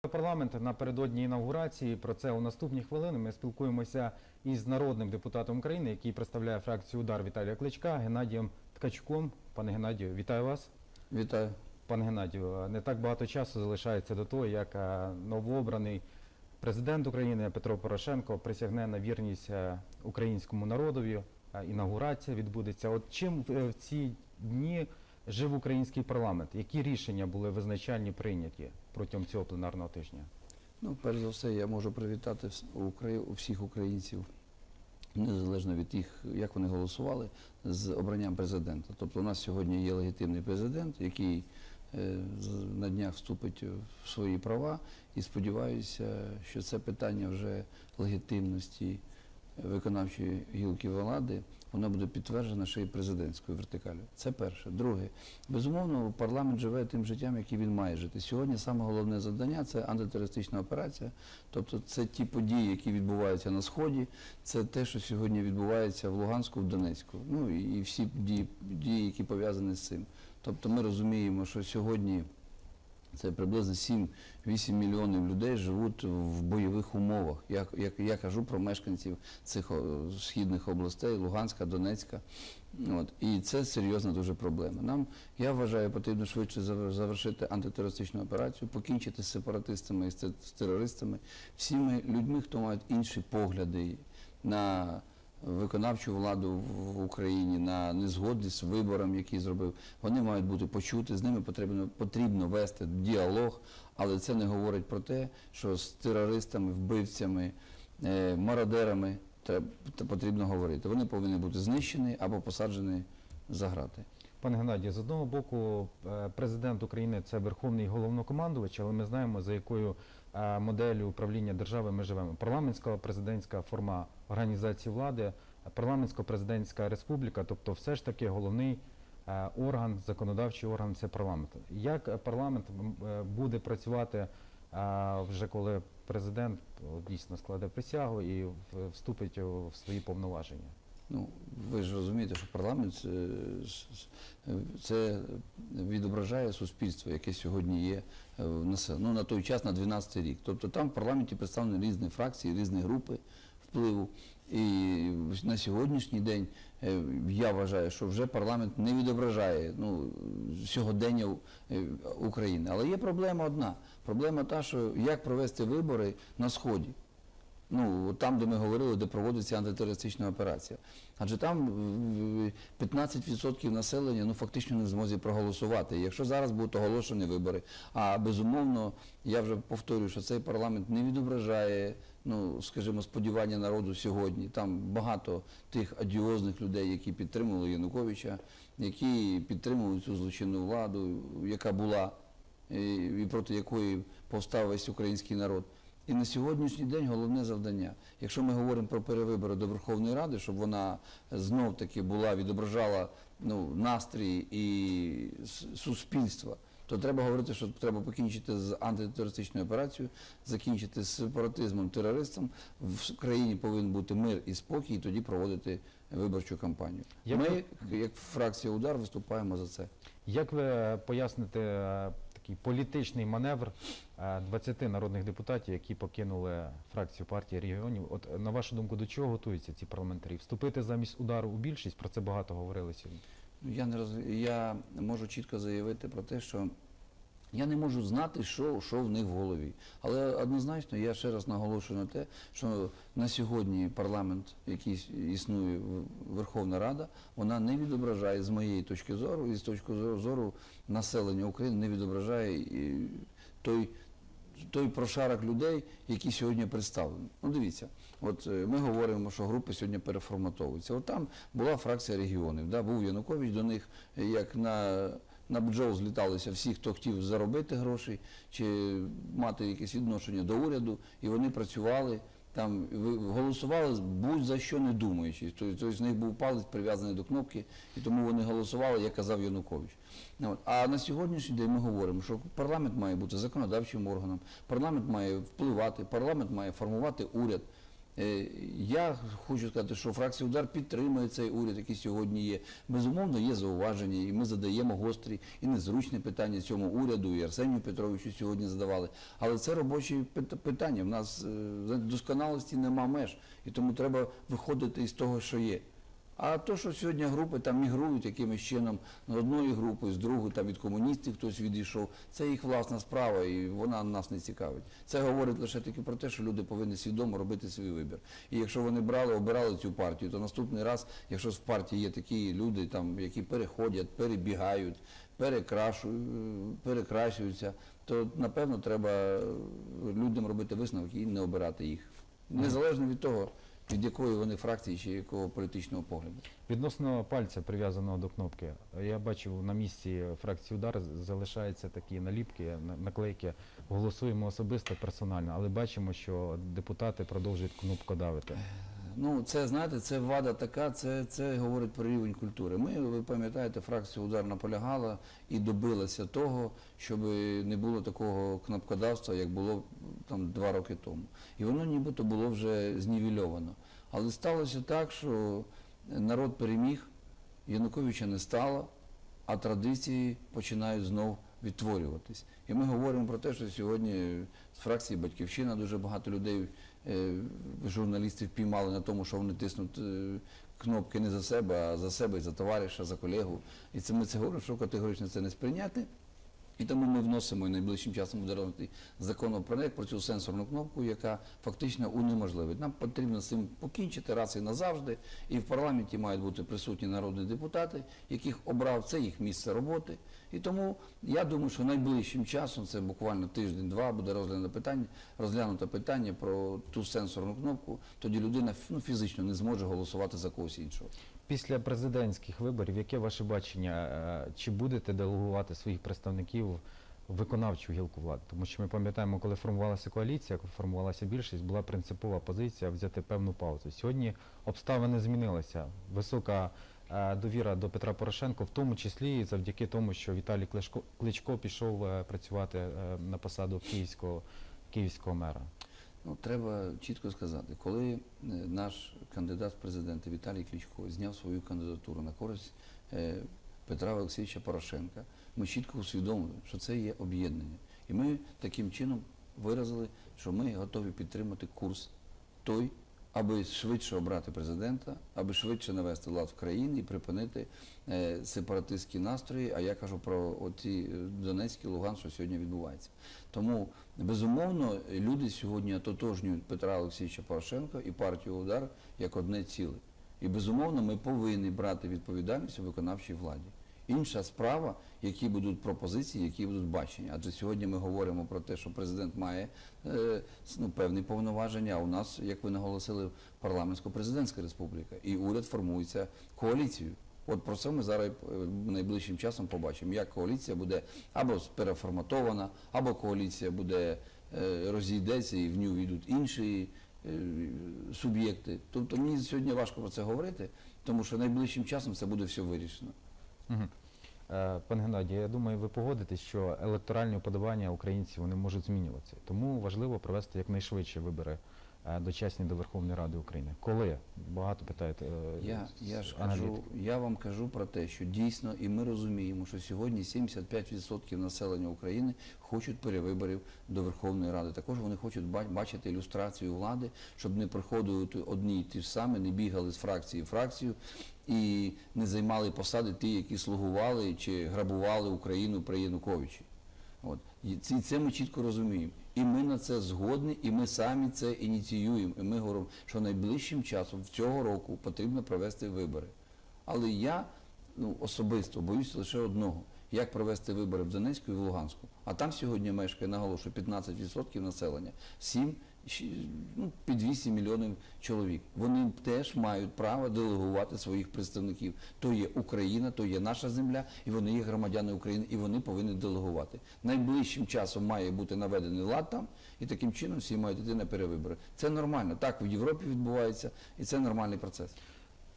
Парламент напередодні інаугурації. Про це у наступні хвилини ми спілкуємося із народним депутатом України, який представляє фракцію Удар Віталія Кличка, Геннадієм Ткачуком. Пане Геннадію, вітаю вас. Вітаю. Пане Геннадію, не так багато часу залишається до того, як е, новообраний президент України Петро Порошенко присягне на вірність е, українському народові. Е, Інаугурація відбудеться. От чим в ці дні жив український парламент? Які рішення були визначальні прийняті протягом цього пленарного тижня? Ну, перш за все, я можу привітати вс- всіх українців, незалежно від тих, як вони голосували, з обранням президента. Тобто у нас сьогодні є легітимний президент, який е, на днях вступить в свої права, і сподіваюся, що це питання вже легітимності виконавчої гілки влади, воно буде підтверджено ще й президентською вертикалю. Це перше. Друге, безумовно, парламент живе тим життям, яким він має жити. Сьогодні саме головне завдання це антитерористична операція. Тобто це ті події, які відбуваються на сході, це те, що сьогодні відбувається в Луганську, в Донецьку. Ну і всі дії, дії, які пов'язані з цим. Тобто ми розуміємо, що сьогодні. Це приблизно 7-8 мільйонів людей живуть в бойових умовах. Я, я, я кажу про мешканців цих східних областей, Луганська, Донецька. От. І це серйозна дуже проблема. Нам, я вважаю, потрібно швидше завер- завершити антитерористичну операцію, покінчити з сепаратистами і з терористами, всіми людьми, хто мають інші погляди на виконавчу владу в Україні на незгоді з вибором, який зробив. Вони мають бути почуті, з ними потрібно, потрібно вести діалог, але це не говорить про те, що з терористами, вбивцями, е, мародерами треба, потрібно говорити. Вони повинні бути знищені або посаджені за грати. Пане Геннадію, з одного боку, е, президент України це верховний головнокомандувач, але ми знаємо, за якою е, моделлю управління держави ми живемо. Парламентська президентська форма організації влади, парламентсько-президентська республіка, тобто все ж таки головний е, орган, законодавчий орган це парламент. Як парламент е, буде працювати вже коли президент дійсно складе присягу і вступить в свої повноваження? Ну, ви ж розумієте, що парламент е, с- с- е, це відображає суспільство, яке сьогодні є е, в населенні. Ну, на той час, на 12 рік. Тобто там в парламенті представлені різні фракції, різні групи впливу. І на сьогоднішній день е, я вважаю, що вже парламент не відображає ну, сьогодення е, України. Але є проблема одна. Проблема та, що як провести вибори на Сході. Ну, там, де ми говорили, де проводиться антитерористична операція. Адже там е, 15% населення ну, фактично не в змозі проголосувати. Якщо зараз будуть оголошені вибори, а безумовно, я вже повторюю, що цей парламент не відображає, ну, скажімо, сподівання народу сьогодні. Там багато тих адіозних людей, які підтримували Януковича, які підтримують цю злочинну владу, яка була і проти якої повстав весь український народ. І на сьогоднішній день головне завдання, якщо ми говоримо про перевибори до Верховної Ради, щоб вона знов таки була, відображала ну, настрій і суспільства, то треба говорити, що треба покінчити з антитерористичною операцією, закінчити з сепаратизмом, терористом. В країні повинен бути мир і спокій, і тоді проводити виборчу кампанію. Як Ми, як фракція Удар, виступаємо за це. Як ви поясните е, такий політичний маневр е, 20 народних депутатів, які покинули фракцію партії регіонів? От е, на вашу думку, до чого готуються ці парламентарі? Вступити замість удару у більшість? Про це багато говорили сьогодні. Ну, Я не роз... я можу чітко заявити про те, що я не можу знати, що, що в них в голові. Але однозначно я ще раз наголошую на те, що на сьогодні парламент, який існує Верховна Рада, вона не відображає з моєї точки зору і з точки зору- населення України не відображає той той прошарок людей, які сьогодні представлені. Ну дивіться, от е, ми говоримо, що групи сьогодні переформатовуються. От там була фракція регіонів, да, був Янукович до них, е, як на, на бджол зліталися всі, хто хотів заробити гроші чи мати якесь відношення до уряду, і вони працювали. Там голосували будь-за що не думаючи. Тобто тобто з них був палець прив'язаний до кнопки, і тому вони голосували, як казав Янукович. Ну. А на сьогоднішній день ми говоримо, що парламент має бути законодавчим органом, парламент має впливати, парламент має формувати уряд. Е, Я хочу сказати, що фракція удар підтримує цей уряд, який сьогодні є. Безумовно, є зауваження, і ми задаємо гострі і незручні питання цьому уряду, і Арсенію Петровичу сьогодні задавали. Але це робочі пит- питання. В нас е, досконалості нема меж, і тому треба виходити із того, що є. А то, що сьогодні групи там мігрують якимось чином з одної групи, з другої, там від комуністів хтось відійшов, це їх власна справа, і вона нас не цікавить. Це говорить лише тільки про те, що люди повинні свідомо робити свій вибір. І якщо вони брали, обирали цю партію, то наступний раз, якщо в партії є такі люди, там, які переходять, перебігають, перекрашують, перекрашуються, то напевно треба людям робити висновки і не обирати їх. Незалежно від того, від якої вони фракції чи якого політичного погляду. Відносно пальця, прив'язаного до кнопки, я бачив на місці фракції удар залишаються такі наліпки, на- наклейки. Голосуємо особисто, персонально, але бачимо, що депутати продовжують кнопкодавити. Ну, це знаєте, це вада така, це, це говорить про рівень культури. Ми, ви пам'ятаєте, фракція удар наполягала і добилася того, щоб не було такого кнопкодавства, як було там два роки тому. І воно нібито було вже знівельовано. Але сталося так, що народ переміг, Януковича не стало, а традиції починають знов відтворюватись. І ми говоримо про те, що сьогодні з фракції Батьківщина дуже багато людей, журналістів піймали на тому, що вони тиснуть е, кнопки не за себе, а за себе, і за товариша, за колегу. І ми це говоримо, що категорично це не сприйняти. І тому ми вносимо і найближчим часом буде законопроект про цю сенсорну кнопку, яка фактично унеможливить. Нам потрібно з цим покінчити раз і назавжди. І в парламенті мають бути присутні народні депутати, яких обрав це їх місце роботи. І тому я думаю, що найближчим часом, це буквально тиждень-два, буде розглянуто питання, розглянуто питання про ту сенсорну кнопку. Тоді людина ну, фізично не зможе голосувати за когось іншого. Після президентських виборів, яке ваше бачення, е, чи будете делегувати своїх представників в виконавчу гілку влади? Тому що ми пам'ятаємо, коли формувалася коаліція, коли формувалася більшість, була принципова позиція взяти певну паузу. Сьогодні обставини змінилися. Висока е, довіра до Петра Порошенка, в тому числі і завдяки тому, що Віталій Кличко, пішов е, працювати на посаду київського, київського мера. Ну, треба чітко сказати, коли е, наш кандидат в президенти Віталій Кличко зняв свою кандидатуру на користь е, Петра Олексійовича Порошенка, ми чітко усвідомили, що це є об'єднання. І ми таким чином виразили, що ми готові підтримати курс той, аби швидше обрати президента, аби швидше навести лад в країні і припинити е, сепаратистські настрої. А я кажу про оці е, Донецький, Луган, що сьогодні відбувається. Тому безумовно люди сьогодні ототожнюють Петра Олексійовича Порошенка і партію удар як одне ціле. І безумовно ми повинні брати відповідальність у виконавчій владі. Інша справа, які будуть пропозиції, які будуть бачення. Адже сьогодні ми говоримо про те, що президент має е, ну, певні повноваження, а у нас, як ви наголосили, парламентсько-президентська республіка. І уряд формується коаліцією. От про це ми зараз е, найближчим часом побачимо, як коаліція буде або переформатована, або коаліція буде е, розійдеться і в нього війдуть інші суб'єкти. Тобто мені сьогодні важко про це говорити, тому що найближчим часом це буде все вирішено. Е, Пане Геннадій, я думаю, ви погодитесь, що електоральні уподобання українців вони можуть змінюватися. Тому важливо провести якнайшвидше вибори дочасні до Верховної Ради України. Коли? Багато питають. е, Я, я ж кажу, я вам кажу про те, що дійсно, і ми розуміємо, що сьогодні 75% населення України хочуть перевиборів до Верховної Ради. Також вони хочуть бачити ілюстрацію влади, щоб не приходили одні й ті ж самі, не бігали з фракції в фракцію і не займали посади ті, які слугували чи грабували Україну при Януковичі. От. І це ми чітко розуміємо. І ми на це згодні, і ми самі це ініціюємо. І ми говоримо, що найближчим часом цього року потрібно провести вибори. Але я ну, особисто боюся лише одного. Як провести вибори в Донецьку і в Луганську. А там сьогодні мешкає, наголошую, 15% населення, 7, щі- ну, під 200 мільйонів чоловік. Вони теж мають право делегувати своїх представників. То є Україна, то є наша земля, і вони є громадяни України, і вони повинні делегувати. Найближчим часом має бути наведений лад там, і таким чином всі мають йти на перевибори. Це нормально. Так в Європі відбувається, і це нормальний процес.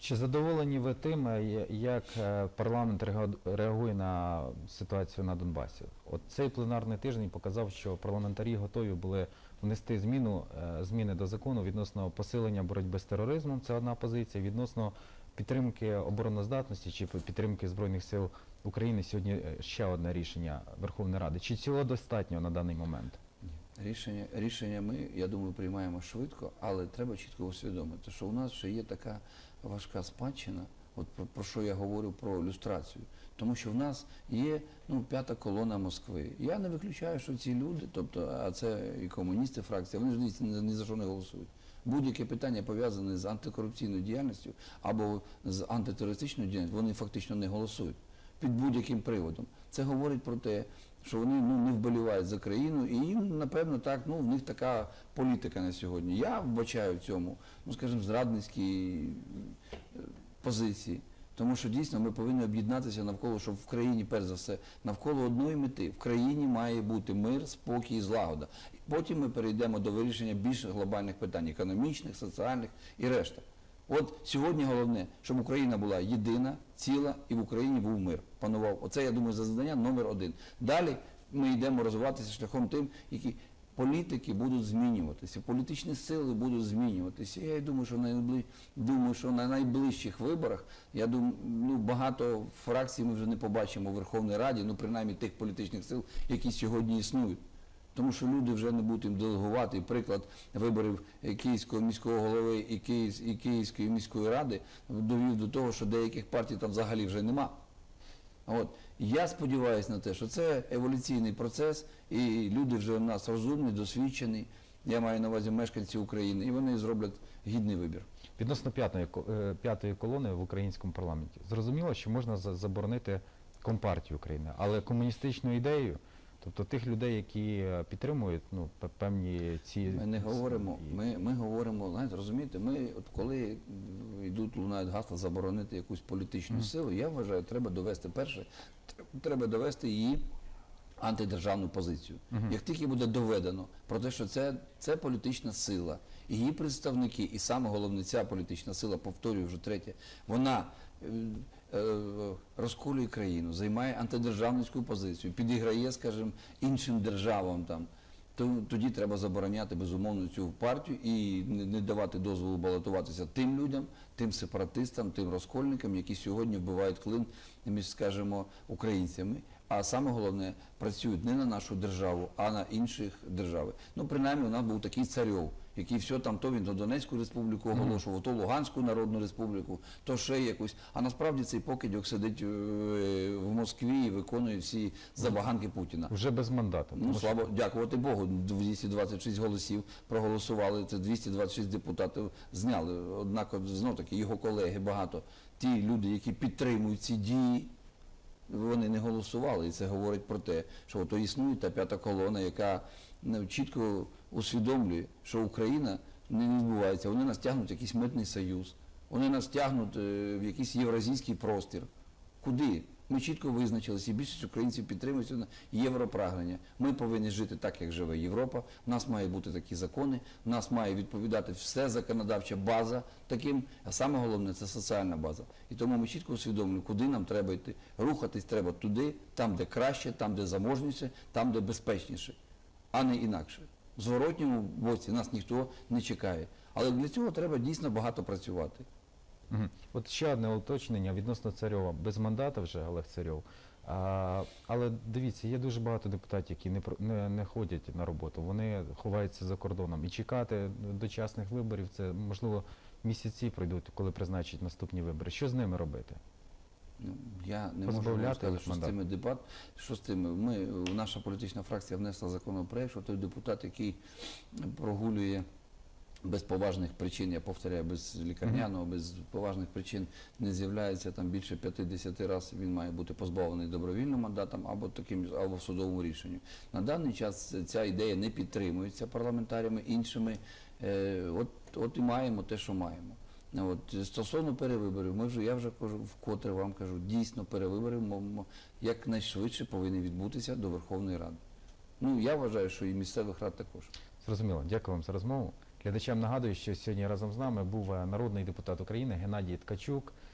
Чи задоволені ви тим, е, як е, парламент реагує на ситуацію на Донбасі? От цей пленарний тиждень показав, що парламентарі готові були внести зміну, е, зміни до закону відносно посилення боротьби з тероризмом. Це одна позиція. Відносно підтримки обороноздатності чи підтримки Збройних сил України сьогодні ще одне рішення Верховної Ради. Чи цього достатньо на даний момент? Рішення, рішення ми, я думаю, приймаємо швидко, але треба чітко усвідомити, що у нас ще є така важка спадщина, от про, про що я говорю про люстрацію. Тому що в нас є ну, п'ята колона Москви. Я не виключаю, що ці люди, тобто, а це і комуністи фракція, вони ж дивіться, ні, ні за що не голосують. Будь-яке питання пов'язане з антикорупційною діяльністю або з антитерористичною діяльністю, вони фактично не голосують під будь-яким приводом. Це говорить про те, що вони ну, не вболівають за країну, і їм, напевно, так, ну, в них така політика на сьогодні. Я вбачаю в цьому, ну, скажімо, зрадницькій е, позиції. Тому що дійсно ми повинні об'єднатися навколо, щоб в країні, перш за все, навколо одної мети. В країні має бути мир, спокій і злагода. Потім ми перейдемо до вирішення більш глобальних питань економічних, соціальних і решта. От сьогодні головне, щоб Україна була єдина, ціла і в Україні був мир. Панував. Оце, я думаю, за завдання номер один. Далі ми йдемо розвиватися шляхом тим, які політики будуть змінюватися, політичні сили будуть змінюватися. Я думаю, що найбли... думаю, що на найближчих виборах я думаю, ну багато фракцій ми вже не побачимо у Верховній Раді, ну принаймні тих політичних сил, які сьогодні існують. Тому що люди вже не будуть їм делегувати. Приклад виборів Київського міського голови і, Київ, і Київської міської ради довів до того, що деяких партій там взагалі вже нема. От. Я сподіваюся на те, що це еволюційний процес, і люди вже в нас розумні, досвідчені. Я маю на увазі мешканці України, і вони зроблять гідний вибір. Відносно п'ятої е, п'ятої колони в українському парламенті. Зрозуміло, що можна заборонити компартію України, але комуністичну ідею, тобто тих людей, які е, підтримують ну, певні ці Ми не говоримо, ми, ми говоримо, знаєте, розумієте, ми от коли йдуть, лунають гасла заборонити якусь політичну Мгм. силу, я вважаю, треба довести перше, треба довести її антидержавну позицію. Мгм. Як тільки буде доведено про те, що це, це політична сила, її представники, і саме головне, ця політична сила, повторюю вже третє, вона е, розколює країну, займає антидержавницьку позицію, підіграє, скажімо, іншим державам там. То тоді треба забороняти безумовно цю партію і не давати дозволу балотуватися тим людям, тим сепаратистам, тим розкольникам, які сьогодні вбивають клин між, скажімо, українцями. А саме головне, працюють не на нашу державу, а на інших держави. Ну, принаймні, у нас був такий царьов, який все там, то він то Донецьку республіку оголошував, то Луганську Народну Республіку, то ще якусь. А насправді цей покидьок сидить е, в Москві і виконує всі забаганки Путіна. вже без мандату. Ну, слава, дякувати Богу, 226 голосів проголосували, це 226 депутатів зняли. Однак, знов таки, його колеги багато, ті люди, які підтримують ці дії, вони не голосували. І це говорить про те, що ото існує та п'ята колона, яка чітко усвідомлює, що Україна не відбувається. Вони нас тягнуть в якийсь митний союз, вони нас тягнуть е, в якийсь євразійський простір. Куди? Ми чітко визначилися, і більшість українців підтримують європрагнення. Ми повинні жити так, як живе Європа. У нас мають бути такі закони, у нас має відповідати все законодавча база таким, а саме головне це соціальна база. І тому ми чітко усвідомлюємо, куди нам треба йти. Рухатись треба туди, там, де краще, там, де заможніше, там, де безпечніше, а не інакше. Зворотньому боці нас ніхто не чекає. Але для цього треба дійсно багато працювати. Мгм. От ще одне уточнення відносно Царьова. Без мандата вже Олег Царьов. А, але дивіться, є дуже багато депутатів, які не, не, не ходять на роботу. Вони ховаються за кордоном. І чекати дочасних виборів це можливо місяці пройдуть, коли призначать наступні вибори. Що з ними робити? Ну, я не можу вам сказати, що з цими дебат, що з тими. Ми, наша політична фракція внесла законопроект, що той депутат, який прогулює без поважних причин, я повторяю, без лікарняного, без поважних причин не з'являється там більше 50 разів, він має бути позбавлений добровільним мандатом або таким або в судовому рішенню. На даний час ця ідея не підтримується парламентарями іншими. Е, от, от і маємо те, що маємо. От, стосовно перевиборів, ми вже, я вже кажу, вкотре вам кажу, дійсно перевибори якнайшвидше повинні відбутися до Верховної Ради. Ну, я вважаю, що і місцевих рад також. Зрозуміло, дякую вам за розмову. Глядачам нагадую, що сьогодні разом з нами був е, народний депутат України Геннадій Ткачук.